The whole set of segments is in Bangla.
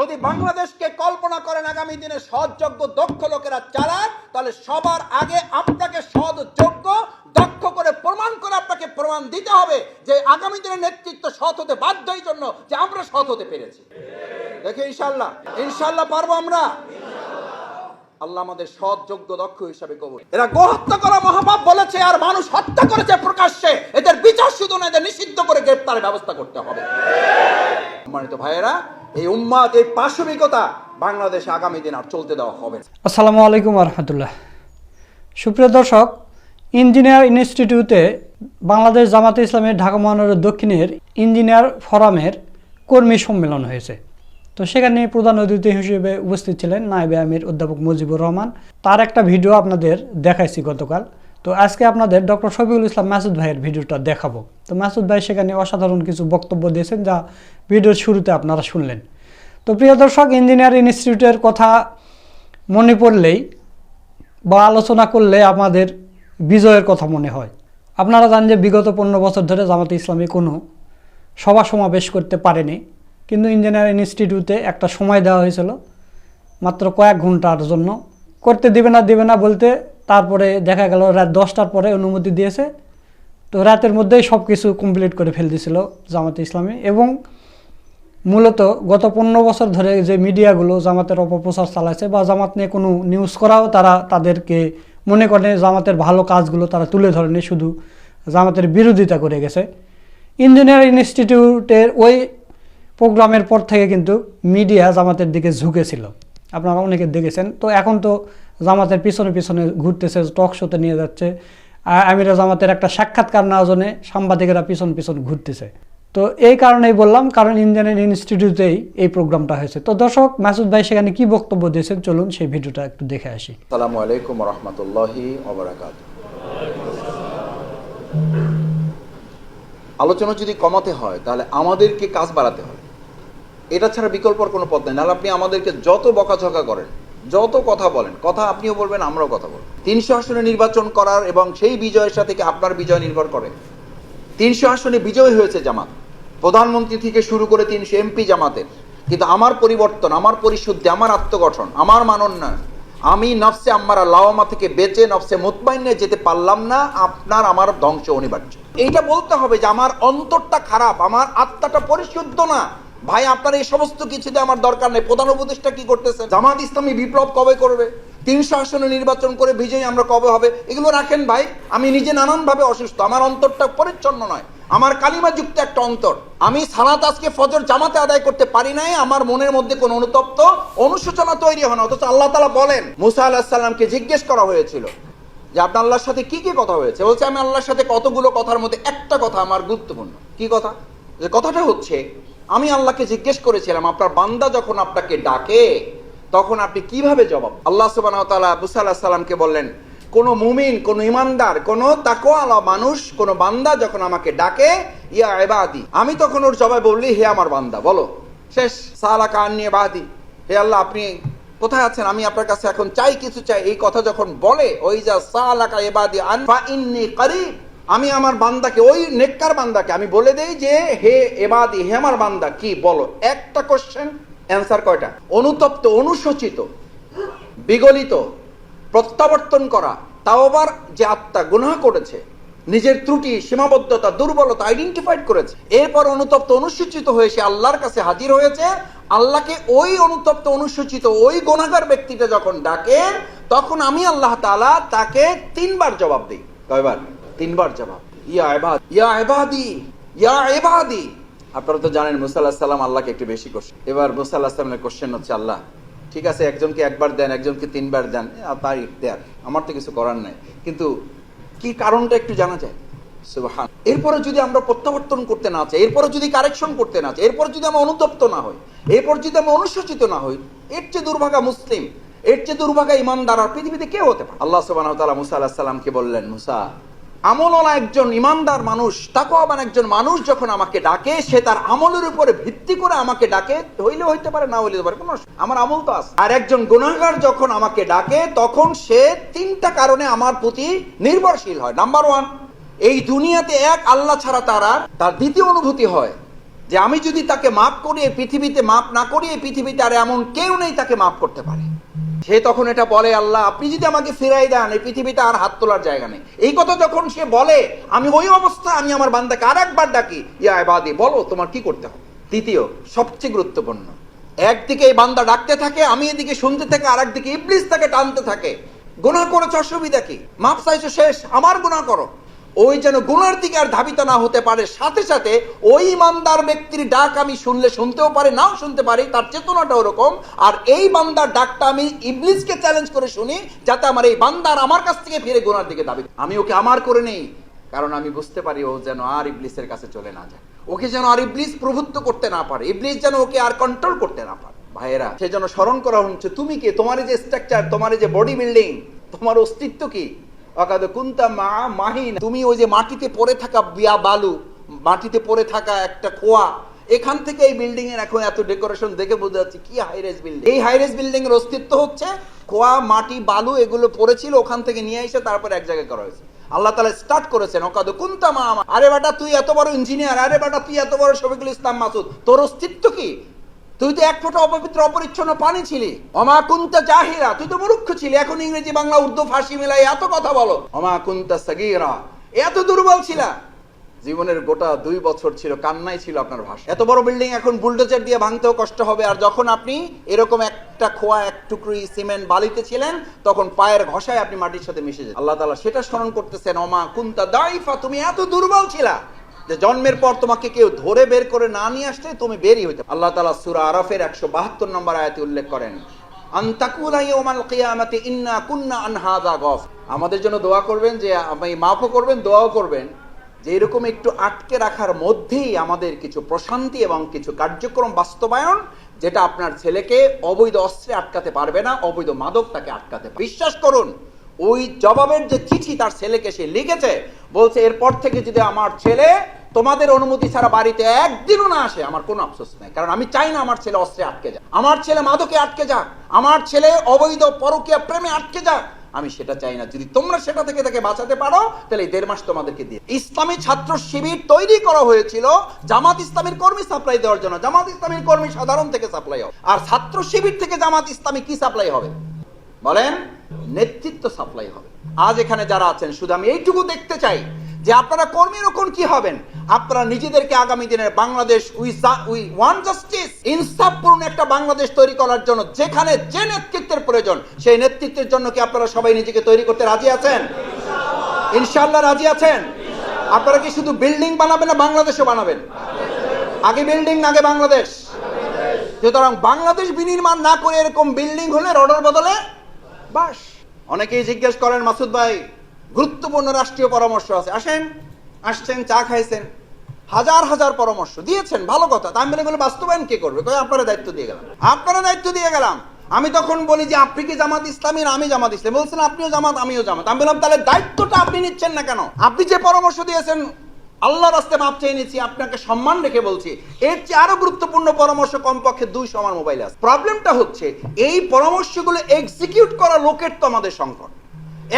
যদি বাংলাদেশকে কল্পনা করেন আগামী দিনে সৎযোগ্য, দক্ষ লোকেরা চালান, তাহলে সবার আগে আপনাকে সৎ যোগ্য দক্ষ করে প্রমাণ করে আপনাকে প্রমাণ দিতে হবে যে আগামী দিনের নেতৃত্ব সৎ হতে বাধ্য এই জন্য যে আমরা সৎ হতে পেরেছি। দেখে ইনশাল্লাহ ইনশাল্লাহ পারব আমরা? আল্লাহ আমাদের সৎ, যোগ্য, দক্ষ হিসাবে কবুল। এরা গোহত্যা করা মহাপাপ বলেছে, আর মানুষ হত্যা করেছে প্রকাশ্যে। এদের বিচার শুধু না, এদের নিষিদ্ধ করে গ্রেপ্তারের ব্যবস্থা করতে হবে। সম্মানিত ভাইয়েরা, এই উম্মাদ, এই পাশবিকতা বাংলাদেশে আগামী দিন আর চলতে দেওয়া হবে আসসালামু আলাইকুম রহমতুল্লাহ সুপ্রিয় দর্শক, ইঞ্জিনিয়ার ইনস্টিটিউটে বাংলাদেশ জামাতে ইসলামের ঢাকা মহানগরের দক্ষিণের ইঞ্জিনিয়ার ফোরামের কর্মী সম্মেলন হয়েছে। তো সেখানে প্রধান অতিথি হিসেবে উপস্থিত ছিলেন নায়েবে আমির অধ্যাপক মুজিবুর রহমান। তার একটা ভিডিও আপনাদের দেখাইছি গতকাল। তো আজকে আপনাদের ডক্টর শফিউল ইসলাম মাসুদ ভাইয়ের ভিডিওটা দেখাবো। তো মাসুদ ভাই সেখানে অসাধারণ কিছু বক্তব্য দিয়েছেন যা ভিডিওর শুরুতে আপনারা শুনলেন। তো প্রিয় দর্শক, ইঞ্জিনিয়ার ইনস্টিটিউটের কথা মনে পড়লেই বা আলোচনা করলে আমাদের বিজয়ের কথা মনে হয়। আপনারা জানেন যে বিগত পনেরো বছর ধরে জামাতে ইসলামী কোনো সভা সমাবেশ করতে পারেনি। কিন্তু ইঞ্জিনিয়ার ইনস্টিটিউটে একটা সময় দেওয়া হয়েছিল, মাত্র কয়েক ঘণ্টার জন্য। করতে দিবে না দিবে না বলতে তারপরে দেখা গেল রাত দশটার পরে অনুমতি দিয়েছে। তো রাতের মধ্যেই সব কিছু কমপ্লিট করে ফেল দিয়েছিল জামাতে ইসলামী এবং মূলত গত পনেরো বছর ধরে যে মিডিয়াগুলো জামাতের অপপ্রচার চালাচ্ছে বা জামাত নিয়ে কোনো নিউজ করাও তারা তাদেরকে মনে করে জামাতের ভালো কাজগুলো তারা তুলে ধরেনি, শুধু জামাতের বিরোধিতা করে গেছে। ইঞ্জিনিয়ার ইনস্টিটিউটের ওই প্রোগ্রামের পর থেকে কিন্তু মিডিয়া জামাতের দিকে ঝুঁকেছিল। আপনারা অনেকে দেখেছেন। তো এখন তো জামাতের পিছনে পিছনে ঘুরতেছে টক শোতে নিয়ে যাচ্ছে। আমিরা জামাতের একটা সাক্ষাৎকার নেওয়ার জন্য সাংবাদিকেরা পিছন পিছন ঘুরতেছে। তো এই কারণেই বললাম, কারণ ইঞ্জিনিয়ারিং ইনস্টিটিউটেই এই প্রোগ্রামটা হয়েছে। তো দর্শক, মাসুদ ভাই সেখানে কি বক্তব্য দিয়েছেন? চলুন সেই ভিডিওটা একটু দেখে আসি। আসসালামু আলাইকুম রহমতুল্লাহি আলোচনা যদি কমাতে হয়, তাহলে আমাদেরকে কাজ বাড়াতে হবে। এটা ছাড়া বিকল্পর কোনো পথ নেই। নাহলে আপনি আমাদেরকে যত বকাঝকা করেন, যত কথা বলেন, কথা আপনিও বলবেন, আমরাও কথা বলব। তিনশো আসনে নির্বাচন করার এবং সেই বিজয়ের সাথে আপনার বিজয় নির্ভর করে? তিনশো আসনে বিজয় হয়েছে জামাত। প্রধানমন্ত্রী থেকে শুরু করে তিনশো এমপি জামাতের। কিন্তু আমার পরিবর্তন, আমার পরিশুদ্ধি, আমার আত্মগঠন, আমার মানোন্নয়ন আমি নফসে আম্মারা লাওয়ামা থেকে বেঁচে নফসে মুতমাইনে যেতে পারলাম না, আপনার আমার ধ্বংস অনিবার্য। এইটা বলতে হবে যে আমার অন্তরটা খারাপ, আমার আত্মাটা পরিশুদ্ধ না। ভাই, আপনার এই সমস্ত কিছুতে আমার দরকার নেই। প্রধান উপদেষ্টা কি করতেছে জামাত ইসলামী বিপ্লব কবে করবে? তিনশো আসনে নির্বাচন করে বিজয়ী আমরা কবে হবে? এগুলো রাখেন ভাই, আমি নিজে নানানভাবে অসুস্থ। আমার অন্তরটা পরিচ্ছন্ন নয়। আমার কালিমা যুক্ত একটা অন্তর। আমি সালাত আজকে ফজর জামাতে আদায় করতে পারি নাই, আমার মনের মধ্যে কোনো অনুতপ্ত অনুশোচনা তৈরি হয় না। অথচ আল্লাহ তালা বলেন, মুসা আল্লাহ সাল্লামকে জিজ্ঞেস করা হয়েছিল যে আপনার আল্লাহর সাথে কি কি কথা হয়েছে? বলছে, আমি আল্লাহর সাথে কতগুলো কথার মধ্যে একটা কথা আমার গুরুত্বপূর্ণ। কি কথা? যে কথাটা হচ্ছে আমি আল্লাহকে জিজ্ঞেস করেছিলাম, আপনার বান্দা যখন আপনাকে ডাকে, তখন আপনি কীভাবে জবাব? আল্লাহ সুবাহ মুসা আল্লাহ সাল্লামকে বললেন, কোন মুমিন, কোন ইমানদার কোন তাকোয়ালা মানুষ, কোন বান্দা যখন আমাকে ডাকে, ইয়া এবাদি আমি তখন ওর জবাব বললি হে আমার বান্দা, বলো। শেষ সালাকা নিয়ে বাদি, হে আল্লাহ, আপনি কোথায় আছেন? আমি আপনার কাছে এখন চাই, কিছু চাই। এই কথা যখন বলে, ওই যা সালাকা এবাদি আনফা ইন্নি করিব। আমি আমার বান্দাকে, ওই নেককার বান্দাকে আমি বলে দেই যে, হে এবাদি, হে আমার বান্দা, কি বলো? একটা কোশ্চেন অ্যান্সার কয়টা? অনুতপ্ত, অনুশোচিত, বিগলিত, প্রত্যাবর্তন করা, তাও আবার যে আত্মা গুনাহ করেছে, নিজের ত্রুটি, সীমাবদ্ধতা, দুর্বলতা আইডেন্টিফাইড করেছে, এরপর অনুতপ্ত অনুসূচিত হয়ে সে আল্লাহর কাছে হাজির হয়েছে, আল্লাহকে ওই অনুতপ্ত অনুসূচিত ওই গুণাগার ব্যক্তিটা যখন ডাকে, তখন আমি আল্লাহ তাআলা তাকে তিনবার জবাব দিই। কয়বার? তিনবার জবাব আপনারা তো জানেন মুসা আল্লাহ সাল্লাম আল্লাহকে একটু বেশি কোশ্চেন এবার মুসা আল্লাহ সাল্লামের কোশ্চেন হচ্ছে, আল্লাহ, ঠিক আছে একজনকে একবার দেন একজনকে তিনবার দেন তার ইখতিয়ার। আমার তো কিছু করার নাই। কিন্তু কি কারণটা একটু জানা যায়? সুবহান। এরপরে যদি আমরা প্রত্যাবর্তন করতে না চাই, এরপরে যদি কারেকশন করতে না চাই, এরপর যদি আমরা অনুতপ্ত না হই, এরপর যদি আমরা অনুশোচিত না হই, এর চেয়ে দুর্ভাগা মুসলিম, এর চেয়ে দুর্ভাগা ইমানদার আর পৃথিবীতে কে হতে পারে আল্লাহ তাআলা মুসা আলাইহিস সালামকে বললেন, মুসা আমলওয়ালা একজন ইমানদার মানুষ, তাকওয়াবান একজন মানুষ যখন আমাকে ডাকে, সে তার আমলের উপরে ভিত্তি করে আমাকে ডাকে, হইলে হইতে পারে, না হইলে পারে, কোনো আমার আমল তো আছে। আর একজন গুনাহগার যখন আমাকে ডাকে, তখন সে তিনটা কারণে আমার প্রতি নির্ভরশীল হয়। নাম্বার ওয়ান এই দুনিয়াতে এক আল্লাহ ছাড়া তারা তার দ্বিতীয় অনুভূতি হয় যে আমি যদি তাকে মাফ করি, এই পৃথিবীতে মাফ না করি, এই পৃথিবীতে আর এমন কেউ নেই তাকে মাফ করতে পারে। সে তখন এটা বলে, আল্লাহ, আপনি যদি আমাকে ফিরাই দেন, এই পৃথিবীতে আর হাত তোলার জায়গা নেই। এই কথা যখন সে বলে, আমি ওই অবস্থা, আমি আমার বান্দাকে আর একবার ডাকি, ইয়া এবাদি বলো তোমার কি করতে হবে? তৃতীয়, সবচেয়ে গুরুত্বপূর্ণ, একদিকে এই বান্দা ডাকতে থাকে, আমি এদিকে শুনতে থাকে আর একদিকে ইবলিস তাকে টানতে থাকে। গুনাহ করেছ, অসুবিধা কি? মাপ চাইছো, শেষ, আমার গুনাহ করো। ওই যেন গুনার দিকে আর ধাবিত না হতে পারে। সাথে সাথে ওই ইমানদার ব্যক্তির ডাক আমি শুনলে শুনতেও পারে, নাও শুনতে পারি, তার চেতনাটা ওরকম। আর এই বান্দার ডাকটা আমি ইবলিসকে চ্যালেঞ্জ করে শুনি, যাতে আমার এই বান্দার আমার কাছ থেকে ফিরে গুনার দিকে দাবি আমি ওকে আমার করে নেই, কারণ আমি বুঝতে পারি ও যেন আর ইবলিসের কাছে চলে না যায়। ওকে যেন আর ইবলিস প্রভুত্ব করতে না পারে, ইবলিস যেন ওকে আর কন্ট্রোল করতে না পারে। ভাইয়েরা, সে যেন স্মরণ করা হচ্ছে, তুমি কে? তোমার যে স্ট্রাকচার তোমার যে বডি বিল্ডিং তোমার অস্তিত্ব কি? অকাদ কুন্তা মাহিন। তুমি ওই যে মাটিতে পড়ে থাকা বিয়া বালু, মাটিতে পড়ে থাকা একটা খোয়া, এখান থেকে এই বিল্ডিং এর এখন এত ডেকোরেশন দেখে বোঝা যাচ্ছে কি হাইরেজ বিল্ডিং এই হাইরেজ বিল্ডিং এর অস্তিত্ব হচ্ছে খোয়া, মাটি, বালু এগুলো পড়েছিল, ওখান থেকে নিয়ে এসে তারপর এক জায়গায় করা হয়েছে। আল্লাহ তালা স্টার্ট করেছেন ওকাদ কুন্তা মা আরে বেটা, তুই এত বড় ইঞ্জিনিয়ার আরে বেটা, তুই এত বড় শফিকুল ইসলাম মাসুদ। তোর অস্তিত্ব কি? তুই তো এক ফোঁটা অপবিত্র, অপরিচ্ছন্ন পানি ছিলি। অমা কুন্তা জাহিরা, তুই তো মূর্খ ছিলি। এখন ইংরেজি, বাংলা, উর্দু, ফার্সি মিলাই এত কথা বলো। অমা কুন্তা সাগিরা, এত দুর্বল ছিলা। জীবনের গোটা দুই বছর ছিল, কান্নাই ছিল আপনার ভাষা। এত বড় বিল্ডিং এখন বুলডোজার দিয়ে ভাঙতেও কষ্ট হবে। আর যখন আপনি এরকম একটা খোয়া, এক টুকরি সিমেন্ট বালিতে ছিলেন, তখন পায়ের ঘষায় আপনি মাটির সাথে মিশে যেতেন। আল্লাহ তালা সেটা স্মরণ করতেছেন, অমা কুন্তা দাইফা, তুমি এত দুর্বল ছিলা। যে জন্মের পর তোমাকে কেউ ধরে বের করে না নিয়ে আসলে তুমি বেরই হইতে আল্লাহ তালা সুরা আরফের একশো বাহাত্তর নম্বর আয়াতে উল্লেখ করেন আমাদের জন্য দোয়া করবেন যে মাফও করবেন, দোয়াও করবেন, যে এরকম একটু আটকে রাখার মধ্যেই আমাদের কিছু প্রশান্তি এবং কিছু কার্যক্রম বাস্তবায়ন, যেটা আপনার ছেলেকে অবৈধ অস্ত্রে আটকাতে পারবে না, অবৈধ মাদক তাকে আটকাতে বিশ্বাস করুন ওই জবাবের যে চিঠি তার ছেলেকে সে লিখেছে, বলছে, এরপর থেকে যদি আমার ছেলে তোমাদের অনুমতি ছাড়া বাড়িতে একদিনও না আসে, আমার কোনো আফসোস নাই। কারণ আমি চাই না আমার ছেলে অস্ত্রে আটকে যাক। আমার ছেলে মাদকে আটকে যাক। আমার ছেলে অবৈধ পরকীয়া প্রেমে আটকে যাক। আমি সেটা চাই না। যদি তোমরা সেটা থেকে তাকে বাঁচাতে পারো, তাহলে দেড় মাস তোমাদেরকে দিয়ে ইসলামী ছাত্র শিবির তৈরি করা হয়েছিল জামাত ইসলামের কর্মী সাপ্লাই দেওয়ার জন্য। জামাত ইসলামের কর্মী সাধারণ থেকে সাপ্লাই হবে। আর ছাত্র শিবির থেকে জামাত ইসলামী কি সাপ্লাই হবে? বলেন নেতৃত্ব সাপ্লাই হবে। আজ এখানে যারা আছেন, শুধু আমি এইটুকু দেখতে চাই যে আপনারা কর্মী রকম কি হবেন? আপনারা নিজেদেরকে আগামী দিনের বাংলাদেশ উই ওয়ান জাস্টিস ইনসাফপূর্ণ একটা বাংলাদেশ তৈরি করার জন্য যেখানে যে নেতৃত্বের প্রয়োজন, সেই নেতৃত্বের জন্য কি আপনারা সবাই নিজেকে তৈরি করতে রাজি আছেন? ইনশাল্লাহ রাজি আছেন? আপনারা কি শুধু বিল্ডিং বানাবেন না বাংলাদেশও বানাবেন? আগে বিল্ডিং আগে বাংলাদেশ। সুতরাং বাংলাদেশ বিনির্মাণ না করে এরকম বিল্ডিং হলে রডের বদলে বাস। অনেকেই জিজ্ঞেস করেন, মাসুদ ভাই, গুরুত্বপূর্ণ রাষ্ট্রীয় পরামর্শ আছে। আসেন, আসছেন, চা খাইছেন। হাজার হাজার পরামর্শ দিয়েছেন, ভালো কথা। তা আমি বাস্তবায়ন কে করবে? আপনারা দায়িত্ব দিয়ে গেলাম। আপনারা দায়িত্ব দিয়ে গেলাম। আমি তখন বলি যে, আপনি কি জামাত ইসলামী আমি জামাত ইসলামী। বলছেন, আপনিও জামাত, আমিও জামাত। আমি বললাম, তাহলে দায়িত্বটা আপনি নিচ্ছেন না কেন? আপনি যে পরামর্শ দিয়েছেন আল্লাহ রাস্তে মাপ চেয়ে নিচ্ছি আপনাকে সম্মান রেখে বলছি। এর চেয়ে আরও গুরুত্বপূর্ণ পরামর্শ কমপক্ষে দুই সমান মোবাইল আছে। প্রবলেমটা হচ্ছে, এই পরামর্শগুলো এক্সিকিউট করা লোকের তো আমাদের সংকট।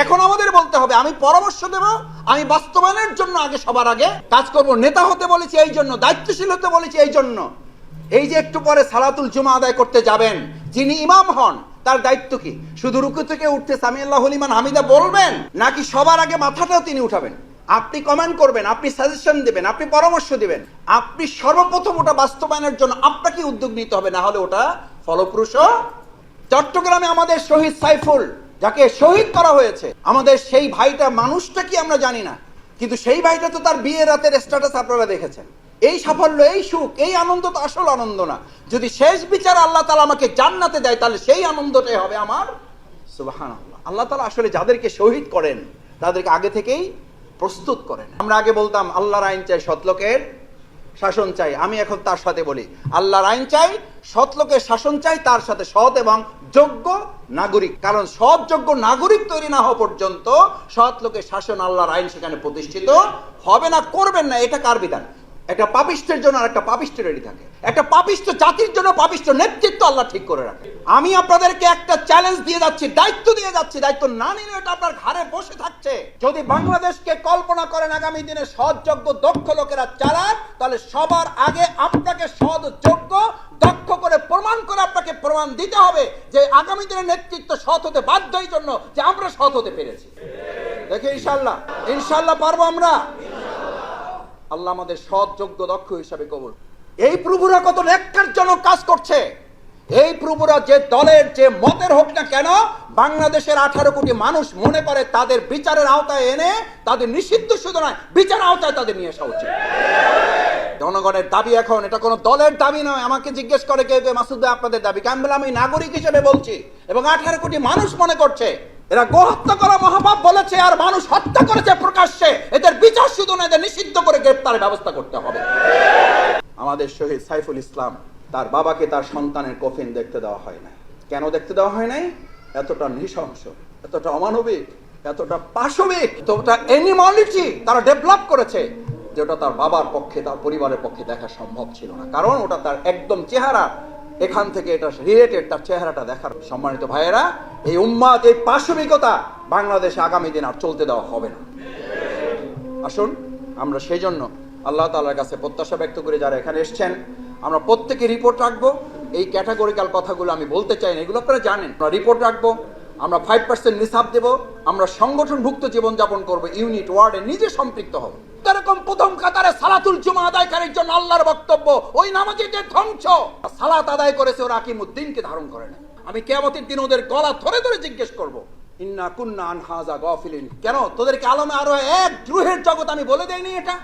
এখন আমাদের বলতে হবে, আমি পরামর্শ দেব, আমি বাস্তবায়নের জন্য আগে সবার আগে কাজ করব। নেতা হতে বলেছি এই জন্য, দায়িত্বশীল হতে বলেছি এই জন্য। এই যে একটু পরে সালাতুল জুমা আদায় করতে যাবেন, যিনি ইমাম হন, তার দায়িত্ব কি? শুধু রুকু থেকে উঠতে সামি আল্লাহ হলিমান হামিদা বলবেন, নাকি সবার আগে মাথাটাও তিনি উঠাবেন? আপনি কমেন্ট করবেন, আপনি সাজেশন দেবেন, আপনি পরামর্শ দিবেন। আপনি সর্বপ্রথম ওটা বাস্তবায়নের জন্য আপনাকে উদ্যোগ নিতে হবে, না হলে ওটা ফলপ্রসূ চট্টগ্রামে আমাদের শহীদ সাইফুল, যাকে শহীদ করা হয়েছে। আমাদের সেই ভাইটা মানুষটা কি আমরা জানি না, কিন্তু সেই ভাইটা তো তার বিয়ের রাতের স্ট্যাটাস আপনারা দেখেছেন। এই সাফল্য, এই সুখ, এই আনন্দ তো আসল আনন্দ না। যদি শেষ বিচার আল্লাহ তালা আমাকে জান্নাতে দেয়, তাহলে সেই আনন্দটাই হবে আমার সুবাহান আল্লাহ তালা আসলে যাদেরকে শহীদ করেন, তাদেরকে আগে থেকেই প্রস্তুত করেন। আমরা আগে বলতাম, আল্লাহর আইন চাই সৎলোকের শাসন চাই। আমি এখন তার সাথে বলি, আল্লাহর আইন চাই সৎ লোকের শাসন চাই, তার সাথে সৎ এবং যোগ্য নাগরিক। কারণ সৎ যোগ্য নাগরিক তৈরি না হওয়া পর্যন্ত সৎ লোকের শাসন আল্লাহর আইন সেখানে প্রতিষ্ঠিত হবে না, করবেন না, এটা কার বিধান? একটা পাপিষ্টের জন্য আর একটা পাপিষ্ট রেডি থাকে। একটা পাপিষ্ট জাতির জন্য পাপিষ্ট নেতৃত্ব আল্লাহ ঠিক করে রাখে। আমি আপনাদেরকে একটা চ্যালেঞ্জ দিয়ে যাচ্ছি, দায়িত্ব দিয়ে যাচ্ছি। দায়িত্ব না নিলে এটা আপনার ঘাড়ে বসে থাকছে। যদি বাংলাদেশকে কল্পনা করেন আগামী দিনে সৎযোগ্য, দক্ষ লোকেরা চালান তাহলে সবার আগে আপনাকে সৎ যোগ্য দক্ষ করে প্রমাণ করে আপনাকে প্রমাণ দিতে হবে যে আগামী দিনের নেতৃত্ব সৎ হতে বাধ্য এই জন্য যে আমরা সৎ হতে পেরেছি। দেখে ইনশাল্লাহ ইনশাল্লাহ পারব আমরা? আল্লাহ আমাদের সৎ, যোগ্য, দক্ষ হিসাবে কবুল। এই প্রভুরা কত ন্যাক্কারজনক কাজ করছে। এই প্রভুরা যে দলের, যে মতের হোক না কেন, বাংলাদেশের আঠারো কোটি মানুষ মনে করে তাদের বিচারের আওতায় এনে তাদের নিষিদ্ধ শুধু নয়, বিচার আওতায় তাদের নিয়ে আসা উচিত। জনগণের দাবি এখন, এটা কোনো দলের দাবি নয়। আমাকে জিজ্ঞেস করে কেউ মাসুদ ভাই, আপনাদের দাবি। বলে আমি নাগরিক হিসেবে বলছি। এবং আঠারো কোটি মানুষ মনে করছে এরা গোহত্যা করা মহাপাপ বলেছে আর মানুষ হত্যা করেছে প্রকাশ্যে। এদের বিচার শুধু না এদের নিষিদ্ধ করে গ্রেপ্তারের ব্যবস্থা করতে হবে। আমাদের শহীদ সাইফুল ইসলাম, তার বাবাকে তার সন্তানের কফিন দেখতে দেওয়া হয় না কেন দেখতে দেওয়া হয় নাই? এতটা নৃশংস, এতটা অমানবিক, এতটা পাশবিক, এতটা এনিমলিটি তারা ডেভেলপ করেছে যে ওটা তার বাবার পক্ষে, তার পরিবারের পক্ষে দেখা সম্ভব ছিল না। কারণ ওটা তার একদম চেহারা এখান থেকে এটা রিলেটেড তার চেহারাটা দেখার সম্মানিত ভাইয়েরা, এই উম্মাদ, এই পাশবিকতা বাংলাদেশে আগামী দিন আর চলতে দেওয়া হবে না। আসুন, আমরা সেই জন্য আল্লাহ তালার কাছে প্রত্যাশা ব্যক্ত করে যারা এখানে এসছেন। আমরা প্রত্যেকে রিপোর্ট রাখব। এই ক্যাটাগরিক্যাল কথাগুলো আমি বলতে চাই না, এগুলো আপনারা জানেন। আমরা রিপোর্ট রাখব, আমরা ফাইভ পার্সেন্ট নিসাব দেবো, আমরা সংগঠনভুক্ত জীবনযাপন করব ইউনিট ওয়ার্ডে নিজে সম্পৃক্ত হব। এরকম প্রথম কাতারে সালাতুল জুমা আদায়কারীর জন্য আল্লাহর বক্তব্য, ওই নামাজিদের ধ্বংস। সালাত আদায় করেছে ওরা আকিমুদ্দিনকে ধারণ করে না। আমি কেমতের দিন ওদের গলা ধরে ধরে জিজ্ঞেস করব। ইন্না কুন্না আন হাজা গফিলিন। কেন? তোদেরকে আলমে আরও এক দ্রুহের জগৎ আমি বলে দেইনি এটা।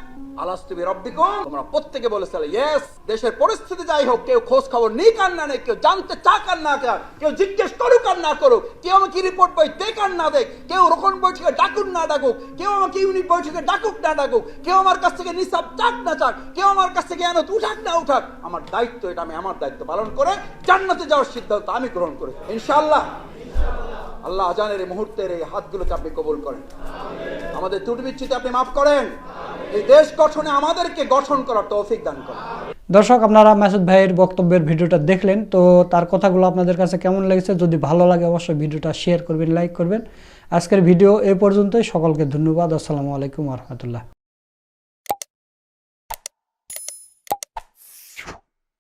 আলাস্তুবি রব্বিকুম তোমরা প্রত্যেকে বলেছিলে ইয়েস, দেশের পরিস্থিতি যাই হোক, কেউ খোঁজ খবর নিক আর না নেই কেউ জানতে চাক আর না চাক, কেউ জিজ্ঞেস করুক আর না করুক, কেউ আমাকে রিপোর্ট বই দেখ আর না দেখ কেউ রোকন বৈঠকে ডাকুক না ডাকুক, কেউ আমাকে ইউনিট বৈঠকে ডাকুক না ডাকুক, কেউ আমার কাছ থেকে নিসাব চাক না চাক, কেউ আমার কাছ থেকে এনত উঠাক না উঠাক, আমার দায়িত্ব এটা, আমি আমার দায়িত্ব পালন করে জান্নাতে যাওয়ার সিদ্ধান্ত আমি গ্রহণ করি ইনশাআল্লাহ। আল্লাহ আজানের এই মুহূর্তের এই হাতগুলোকে আপনি কবুল করেন। আমাদের ত্রুটি আপনি মাফ করেন। এই দেশ গঠনে আমাদেরকে গঠন করার তৌফিক দান করেন। দর্শক, আপনারা মাসুদ ভাইয়ের বক্তব্যের ভিডিওটা দেখলেন, তো তার কথাগুলো আপনাদের কাছে কেমন লেগেছে? যদি ভালো লাগে অবশ্যই ভিডিওটা শেয়ার করবেন, লাইক করবেন। আজকের ভিডিও এ পর্যন্তই। সকলকে ধন্যবাদ। আসসালামু আলাইকুম রহমতুল্লাহ।